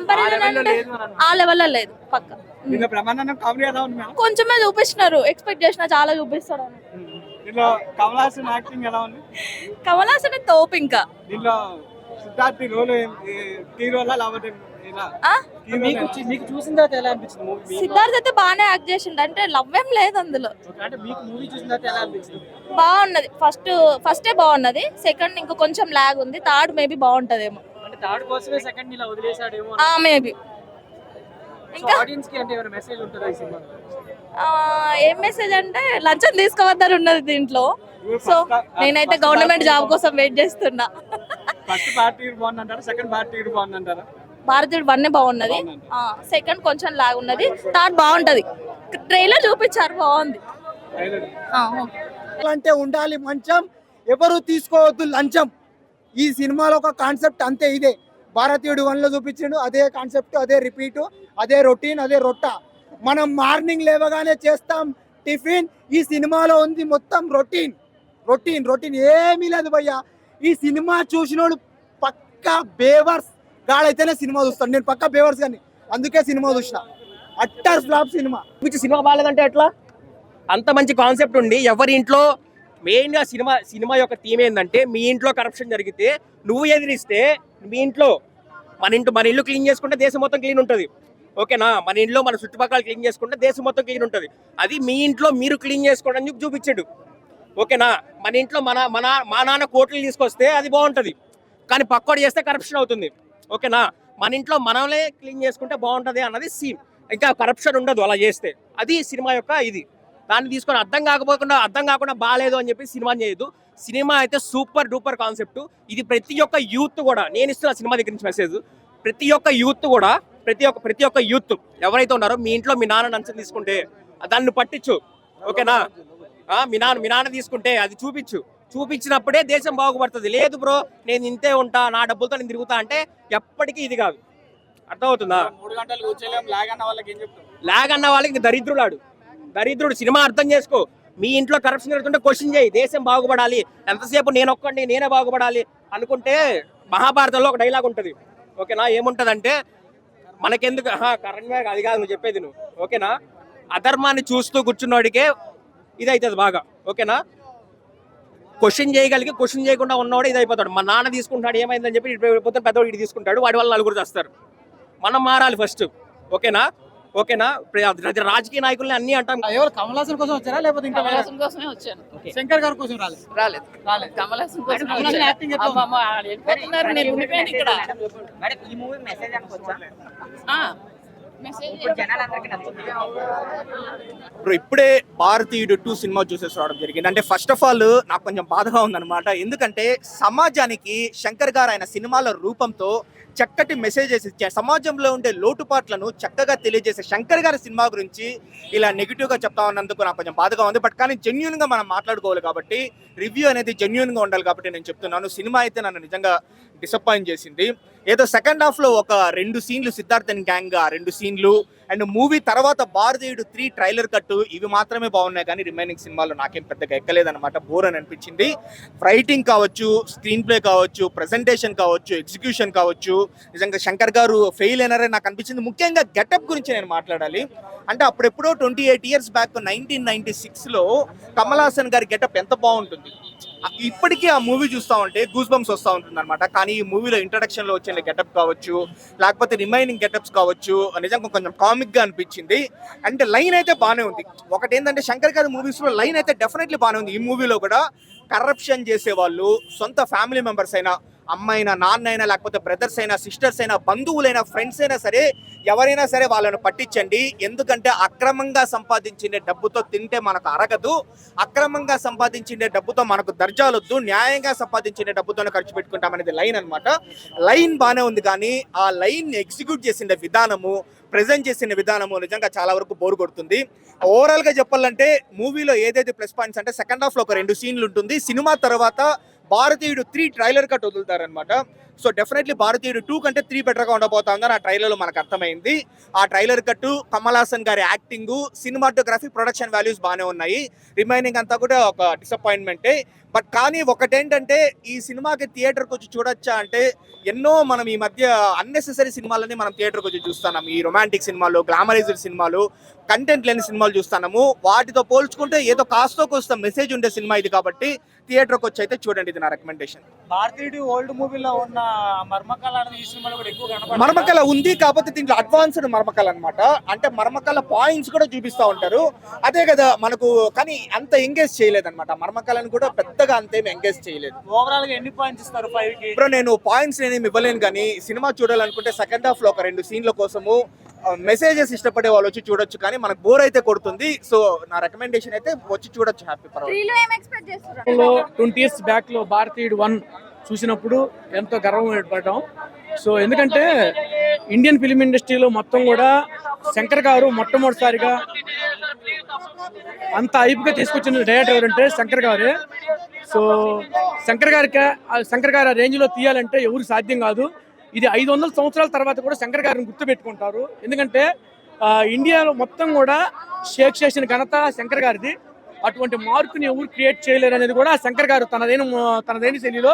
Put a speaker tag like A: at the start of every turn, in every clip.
A: Comparison ఆ లెవెల్లో లేదు పక్క. కొంచెమే చూపిస్తున్నారు ఎక్స్పెక్ట్ చేసిన చాలా చూపిస్తాడు
B: దీనిలో కమల్ హాసన్ యాక్టింగ్ ఎలా ఉంది?
A: కమల్ హాసన్ తోపు ఇంకా.
B: సిద్ధార్థి లా?
A: అయితే బాగానే యాక్ట్ చేసిండు. అంటే లవ్ ఏం లేదు అందులో.
C: అంటే మీకు మూవీ చూసిన తర్వాత ఎలా అనిపించింది?
A: బాగున్నది. ఫస్ట్ ఫస్టే బాగున్నది. సెకండ్ ఇంకా కొంచెం లాగ్ ఉంది. థర్డ్ మేబీ బాగుంటదేమో.
C: థర్డ్ కోసమే సెకండ్ ఇలా వదిలేసాడేమో
A: ఆ మేబీ. ఇంకా?
C: ఆడియన్స్కి అంటే ఏమైనా మెసేజ్ ఉంటుందా ఈ సినిమా
A: ఆ, ఏం మెసేజ్ అంటే లంచం తీసుకోవద్దని ఉన్నది దీంట్లో. సో నేనైతే గవర్నమెంట్ జాబ్ కోసం వెయిట్ చేస్తున్నా.
B: ఫస్ట్ పార్టీ బాగుందంటారా? సెకండ్ పార్టీ బాగుందంటారా?
A: భారతీయుడు వన్ బాగున్నది. సెకండ్ కొంచెం లాగ్ ఉన్నది. థర్డ్ బాగుంటది. ట్రైలర్ చూపించారు బాగుంది.
D: అంటే ఉండాలి మంచం ఎవరు తీసుకోవద్దు లంచం. ఈ సినిమాలో ఒక కాన్సెప్ట్ అంతే ఇదే. భారతీయుడు వన్లో చూపించిండు అదే కాన్సెప్ట్ అదే రిపీట్ అదే రొటీన్ అదే రొట్ట. మనం మార్నింగ్ లేవగానే చేస్తాం టిఫిన్ ఈ సినిమాలో ఉంది మొత్తం రొటీన్. రొటీన్ రొటీన్ ఏమీ లేదు భయ్యా. ఈ సినిమా చూసినోడు పక్కా బేవర్స్ గాడైతేనే సినిమా చూస్తాను నేను పక్కా బేవర్స్ కానీ అందుకే సినిమా చూసిన. Utter flop cinema.
E: సినిమా బాగాలేదంటే ఎట్లా? అంత మంచి కాన్సెప్ట్ ఉండి ఎవరి ఇంట్లో మెయిన్గా సినిమా సినిమా యొక్క థీమ్ ఏంటంటే మీ ఇంట్లో కరప్షన్ జరిగితే నువ్వు ఎదిరిస్తే మీ ఇంట్లో మన ఇంట్లో మన ఇల్లు క్లీన్ చేసుకుంటే దేశం మొత్తం క్లీన్ ఉంటుంది. ఓకేనా మన ఇంట్లో మన చుట్టుపక్కల క్లీన్ చేసుకుంటే దేశం మొత్తం క్లీన్ ఉంటుంది. అది మీ ఇంట్లో మీరు క్లీన్ చేసుకోండి అని చూపించాడు. ఓకేనా మన ఇంట్లో మన మన మా నాన్న కోట్లు తీసుకొస్తే అది బాగుంటుంది. కానీ పక్కోడు చేస్తే కరప్షన్ అవుతుంది. ఓకేనా మన ఇంట్లో మనమే క్లీన్ చేసుకుంటే బాగుంటుంది అన్నది సీమ్ ఇంకా కరప్షన్ ఉండదు అలా చేస్తే. అది సినిమా యొక్క ఇది. దాన్ని తీసుకొని అర్థం కాకపోకుండా అర్థం కాకుండా బాగాలేదు అని చెప్పి సినిమా చేయదు సినిమా అయితే సూపర్ డూపర్ కాన్సెప్ట్. ఇది ప్రతి ఒక్క యూత్ కూడా నేను ఇస్తున్న సినిమా దగ్గర నుంచి మెసేజ్ ప్రతి ఒక్క యూత్ కూడా ప్రతి ఒక్క ప్రతి ఒక్క యూత్ ఎవరైతే ఉన్నారో మీ ఇంట్లో మీ నాన్న నంచం తీసుకుంటే దాన్ని పట్టించు. ఓకేనా? ఆ, మీ నాన్న మీ నాన్న తీసుకుంటే అది చూపించు. చూపించినప్పుడే దేశం బాగుపడుతుంది. లేదు బ్రో నేను ఇంతే ఉంటా నా డబ్బులతో నేను తిరుగుతా అంటే ఎప్పటికీ ఇది కాదు. అర్థమవుతుందా?
B: మూడు గంటలు కూర్చోలేం లాగ్ అన్న వాళ్ళకి ఏం చెప్తాం
E: లాగ్ అన్న వాళ్ళకి దరిద్రులాడు. దరిద్రుడు సినిమా అర్థం చేసుకో. మీ ఇంట్లో కరప్షన్ జరుగుతుంటే క్వశ్చన్ చేయి. దేశం బాగుపడాలి. ఎంతసేపు నేను ఒక్కండి నేనే బాగుపడాలి అనుకుంటే మహాభారతంలో ఒక డైలాగ్ ఉంటుంది. ఓకేనా ఏముంటదంటే మనకెందుకు? ఆహా, కరెంట్గా అది కాదు నువ్వు చెప్పేది నువ్వు. ఓకేనా అధర్మాన్ని చూస్తూ కూర్చున్నోడికే ఇది అవుతుంది బాగా ఓకేనా క్వశ్చన్ చేయగలిగి క్వశ్చన్ చేయకుండా ఉన్నవాడు ఇది అయిపోతాడు మా నాన్న తీసుకుంటాడు ఏమైందని చెప్పి ఇటు పోతే పెద్దవాడు ఇటు తీసుకుంటాడు వాడి వల్ల నలుగురు చేస్తారు. మనం మారాలి ఫస్ట్ ఓకేనా ఓకేనా? రాజకీయ నాయకుల్ని అన్ని అంటాం.
C: ఎవరు కమల్ హాసన్ కోసం వచ్చారా? లేకపోతే ఇంకా వేరే-
F: కమలాసన్ కోసమే వచ్చాను.
C: శంకర్ గారి కోసం రాలేదు.
F: రాలేదు. కమలాసన్ కోసం.
C: యాక్టింగ్
F: నేను ఉండిపోయాను ఇక్కడ.
G: మేడం ఈ మూవీ మెసేజ్ అనుకోవచ్చా
F: ఆ, మెసేజ్
G: ఇప్పుడు
H: ఇప్పుడే భారతీయుడు టూ సినిమా చూసేసి రావడం జరిగింది. అంటే ఫస్ట్ ఆఫ్ ఆల్ నాకు కొంచెం బాధగా ఉందన్నమాట. ఎందుకంటే సమాజానికి శంకర్ గారు ఆయన సినిమాల రూపంతో చక్కటి మెసేజెస్ ఇచ్చే సమాజంలో ఉండే లోటుపాట్లను చక్కగా తెలియజేసే శంకర్ గారి సినిమా గురించి ఇలా నెగిటివ్గా చెప్తా ఉన్నందుకు నాకు కొంచెం బాధగా ఉంది. బట్ కానీ జెన్యున్గా మనం మాట్లాడుకోవాలి కాబట్టి రివ్యూ అనేది జెన్యున్గా ఉండాలి కాబట్టి నేను చెప్తున్నాను. సినిమా అయితే నన్ను నిజంగా డిసప్పాయింట్ చేసింది. ఏదో సెకండ్ హాఫ్లో ఒక రెండు సీన్లు సిద్ధార్థన్ గ్యాంగ్ రెండు సీన్లు అండ్ మూవీ తర్వాత భారతీయుడు త్రీ ట్రైలర్ కట్టు. ఇవి మాత్రమే బాగున్నాయి కానీ రిమైనింగ్ సినిమాలు నాకేం పెద్దగా ఎక్కలేదన్నమాట. బోర్ అని అనిపించింది. రైటింగ్ కావచ్చు స్క్రీన్ ప్లే కావచ్చు ప్రజెంటేషన్ కావచ్చు ఎగ్జిక్యూషన్ కావచ్చు. నిజంగా శంకర్ గారు ఫెయిల్ అయినారని నాకు అనిపించింది. ముఖ్యంగా గెటప్ గురించి నేను మాట్లాడాలి. అంటే అప్పుడెప్పుడో twenty eight years back nineteen ninety సిక్స్లో కమల్ హాసన్ గారి గెటప్ ఎంత బాగుంటుంది? ఇప్పటికీ ఆ మూవీ చూస్తూ ఉంటే గూస్ బంప్స్ వస్తూ ఉంటుంది అనమాట కానీ ఈ మూవీలో ఇంట్రడక్షన్లో వచ్చిన గెటప్ కావచ్చు లేకపోతే రిమైనింగ్ గెటప్స్ కావచ్చు నిజంగా కొంచెం కామిక్ కామిక్గా అనిపించింది. అంటే లైన్ అయితే బాగానే ఉంది. ఒకటి ఏంటంటే శంకర్ గారి మూవీస్లో లైన్ అయితే డెఫినెట్లీ బాగానే ఉంది. ఈ మూవీలో కూడా కరప్షన్ చేసే వాళ్ళు సొంత ఫ్యామిలీ మెంబర్స్ అయినా అమ్మైనా నాన్న అయినా లేకపోతే బ్రదర్స్ అయినా సిస్టర్స్ అయినా బంధువులైనా ఫ్రెండ్స్ అయినా సరే ఎవరైనా సరే వాళ్ళను పట్టించండి. ఎందుకంటే అక్రమంగా సంపాదించిన డబ్బుతో తింటే మనకు అరగదు. అక్రమంగా సంపాదించిన డబ్బుతో మనకు దర్జాలొద్దు. న్యాయంగా సంపాదించిన డబ్బుతోనే ఖర్చు పెట్టుకుంటామనేది లైన్ అన్నమాట. లైన్ బాగానే ఉంది కానీ ఆ లైన్ ఎగ్జిక్యూట్ చేసిన విధానము ప్రజెంట్ చేసిన విధానము నిజంగా చాలా వరకు బోర్ కొడుతుంది. ఓవరాల్గా చెప్పాలంటే మూవీలో ఏదైతే ప్లస్ పాయింట్స్ అంటే సెకండ్ హాఫ్లో ఒక రెండు సీన్లు ఉంటుంది. సినిమా తర్వాత భారతీయుడు త్రీ ట్రైలర్ కట్ వదులుతారనమాట సో డెఫినెట్లీ భారతీయుడు టూ కంటే త్రీ బెటర్గా ఉండబోతుందని ఆ ట్రైలర్లో మనకు అర్థమైంది. ఆ ట్రైలర్ కట్టు కమల్ హాసన్ గారి యాక్టింగ్ సినిమాటోగ్రఫీ ప్రొడక్షన్ వాల్యూస్ బాగానే ఉన్నాయి. రిమైనింగ్ అంతా కూడా ఒక డిసప్పాయింట్మెంటే బట్ కానీ ఒకటేంటంటే ఈ సినిమాకి థియేటర్కి వచ్చి చూడొచ్చా అంటే ఎన్నో మనం ఈ మధ్య అన్నెసెసరీ సినిమాలని మనం థియేటర్కి వచ్చి చూస్తున్నాం. ఈ రొమాంటిక్ సినిమాలు గ్లామరైజ్డ్ సినిమాలు కంటెంట్ లేని సినిమాలు చూస్తున్నాము. వాటితో పోల్చుకుంటే ఏదో కాస్తో కోస్త మెసేజ్ ఉండే సినిమా ఇది కాబట్టి థియేటర్కి వచ్చి అయితే చూడండి ఇది నా రికమెండేషన్
C: భారతీయుడు ఓల్డ్ మూవీలో ఉన్న
H: మర్మకళ ఉంది కాకపోతే దీంట్లో అడ్వాన్స్డ్ మర్మకళ అన్నమాట. అంటే మర్మకళ పాయింట్స్ కూడా చూపిస్తూ ఉంటారు. అదే కదా మనకు కానీ అంత ఎంగేజ్ చేయలేదన్నమాట. మర్మకళను కూడా పెద్దగా అంతేం ఎంగేజ్ చేయలేదు.
C: ఓవరాల్గా ఎన్ని పాయింట్స్ ఇస్తారు ఫైవ్కి?
H: ఇప్పుడు నేను పాయింట్స్ నేను ఇవ్వలేను కానీ సినిమా చూడాలనుకుంటే సెకండ్ హాఫ్లో ఒక రెండు సీన్ల కోసము మెసేజెస్ ఇష్టపడే వాళ్ళు వచ్చి చూడొచ్చు కానీ మనకు బోర్ అయితే కొడుతుంది. సో నా రికమెండేషన్ అయితే వచ్చి చూడొచ్చు. హ్యాపీ పర్వాలేదు.
C: ట్వంటీ ఇయర్స్ బ్యాక్లో భారతీయుడు వన్ చూసినప్పుడు ఎంతో గర్వం ఏర్పడటం సో ఎందుకంటే ఇండియన్ ఫిలిం ఇండస్ట్రీలో మొత్తం కూడా శంకర్ గారు మొట్టమొదటిసారిగా అంత ఐపుగా తీసుకొచ్చిన డైరెక్టర్ ఎవరంటే శంకర్ గారే. సో శంకర్ గారికి ఆ శంకర్ గారు ఆ రేంజ్లో తీయాలంటే ఎవరు సాధ్యం కాదు. ఇది ఐదు వందల సంవత్సరాల తర్వాత కూడా శంకర్ గారిని గుర్తుపెట్టుకుంటారు. ఎందుకంటే ఇండియాలో మొత్తం కూడా షేక్ చేసిన ఘనత శంకర్ గారిది. అటువంటి మార్కుని ఎవరు క్రియేట్ చేయలేరు అనేది కూడా శంకర్ గారు తనదైన తనదైన శైలిలో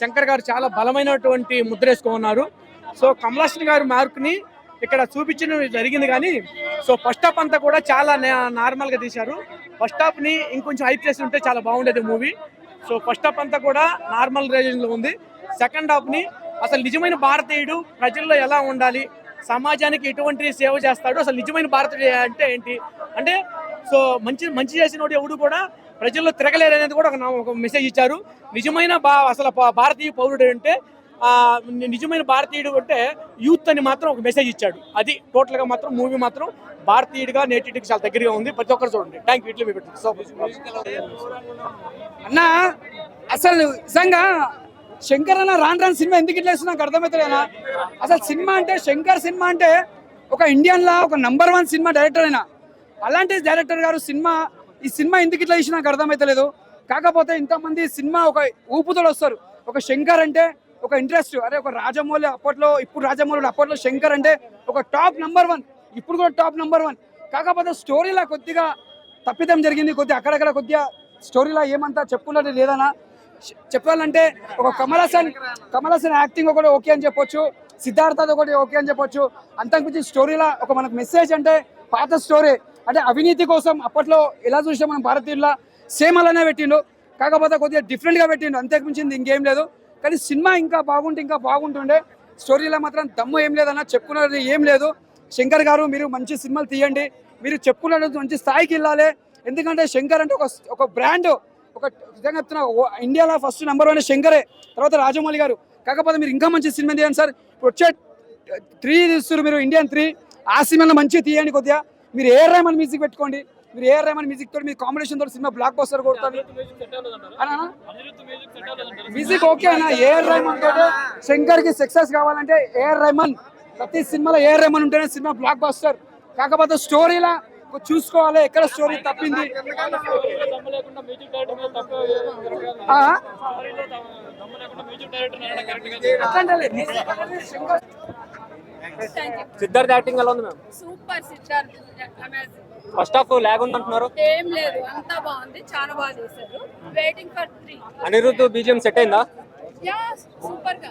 C: శంకర్ గారు చాలా బలమైనటువంటి ముద్రేసుకున్నారు సో కమలాసన్ గారు మార్కుని ఇక్కడ చూపించడం జరిగింది కానీ సో ఫస్ట్ హాఫ్ అంతా కూడా చాలా నార్మల్గా తీశారు. ఫస్ట్ హాఫ్ ఇంకొంచెం హైప్ చేసి ఉంటే చాలా బాగుండేది మూవీ. సో ఫస్ట్ హాఫ్ అంతా కూడా నార్మల్ రేంజ్లో ఉంది. సెకండ్ హాఫ్ని అసలు నిజమైన భారతీయుడు ప్రజల్లో ఎలా ఉండాలి సమాజానికి ఎటువంటి సేవ చేస్తాడు అసలు నిజమైన భారతీయుడు అంటే ఏంటి? అంటే సో మంచి మంచి చేసిన ఎవడు కూడా ప్రజల్లో తిరగలేరు అనేది కూడా ఒక మెసేజ్ ఇచ్చారు. నిజమైన బా అసలు భారతీయ పౌరుడు అంటే నిజమైన భారతీయుడు అంటే యూత్ అని మాత్రం ఒక మెసేజ్ ఇచ్చాడు. అది టోటల్గా మాత్రం మూవీ మాత్రం భారతీయుడిగా నేటికి చాలా దగ్గరగా ఉంది. ప్రతి ఒక్కరు చూడండి. థ్యాంక్ యూ ఇట్లా మీ సో
I: అన్న అసలు నిజంగా శంకర్ అన్న రాన్ రాను సినిమా ఎందుకు ఇట్లా వేస్తున్నా నాకు అర్థమవుతుందన్నా అసలు సినిమా అంటే శంకర్ సినిమా అంటే ఒక ఇండియన్లా ఒక నంబర్ వన్ సినిమా డైరెక్టర్ అయినా. అలాంటి డైరెక్టర్ గారు సినిమా ఈ సినిమా ఎందుకు ఇట్లా ఇచ్చి నాకు అర్థమవుతలేదు కాకపోతే ఇంతమంది సినిమా ఒక ఊపుతో వస్తారు. ఒక శంకర్ అంటే ఒక ఇంట్రెస్ట్. అరే ఒక రాజమౌళి అప్పట్లో ఇప్పుడు రాజమౌళి అప్పట్లో శంకర్ అంటే ఒక టాప్ నెంబర్ వన్. ఇప్పుడు కూడా టాప్ నెంబర్ వన్. కాకపోతే స్టోరీలా కొద్దిగా తప్పిదం జరిగింది. కొద్దిగా అక్కడక్కడ కొద్దిగా స్టోరీలా ఏమంతా చెప్పుకున్నది లేదనా చెప్పాలంటే ఒక కమల్ హాసన్ కమల్ హాసన్ యాక్టింగ్ ఒకటి ఓకే అని చెప్పొచ్చు. సిద్ధార్థ ఒకటి ఓకే అని చెప్పొచ్చు. అంతకుమించి స్టోరీలా ఒక మనకు మెసేజ్ అంటే పాత స్టోరీ. అంటే అవినీతి కోసం అప్పట్లో ఎలా చూసినా మనం భారతీయుల సేమ్ అలానే పెట్టిండు. కాకపోతే కొద్దిగా డిఫరెంట్గా పెట్టిండు. అంతకు మించింది ఇంకేం లేదు. కానీ సినిమా ఇంకా బాగుంటే ఇంకా బాగుంటుండే. స్టోరీలో మాత్రం దమ్ము ఏం లేదన్న చెప్పుకున్నది ఏం లేదు. శంకర్ గారు మీరు మంచి సినిమాలు తీయండి. మీరు చెప్పుకున్నది మంచి స్థాయికి వెళ్ళాలి. ఎందుకంటే శంకర్ అంటే ఒక ఒక బ్రాండ్ ఒక విధంగా చెప్తున్నా ఇండియాలో ఫస్ట్ నెంబర్ వన్ శంకరే తర్వాత రాజమౌళి గారు. కాకపోతే మీరు ఇంకా మంచి సినిమా తీయండి సార్. ఇప్పుడు వచ్చే త్రీ తీస్తారు మీరు ఇండియన్ త్రీ ఆ సినిమాలో మంచిగా తీయండి కొద్దిగా. మీరు ఏ రేమన్ మ్యూజిక్ పెట్టుకోండి. మీరు ఏ రేమన్ మ్యూజిక్ తోటి మీ కాంబినేషన్ తోటి సినిమా బ్లాక్ బస్టర్ కొడతారు అన్నా మ్యూజిక్ ఓకే అన్న ఏఆర్ రెహమాన్ తోటి శంకర్కి సక్సెస్ కావాలంటే ఏఆర్ రెహమాన్ ప్రతి సినిమాలో ఏఆర్ రెహమాన్ ఉంటేనే సినిమా బ్లాక్ బస్టర్ కాకపోతే స్టోరీలా చూసుకోవాలి. ఎక్కడ స్టోరీ తప్పింది? అట్లాంటి music అనేది శంకర్
C: సిద్ధార్థ్ యాక్టింగ్ ఎలా ఉంది ma'am?
A: Super Siddharth. Amazing
C: first half lag ఉంది అంటున్నారు
A: ఏం లేదు అంతా బాగుంది చాలా బాగా చేశారు. Waiting for three
C: Anirudh BGM set అయిందా?
A: యా సూపర్గా.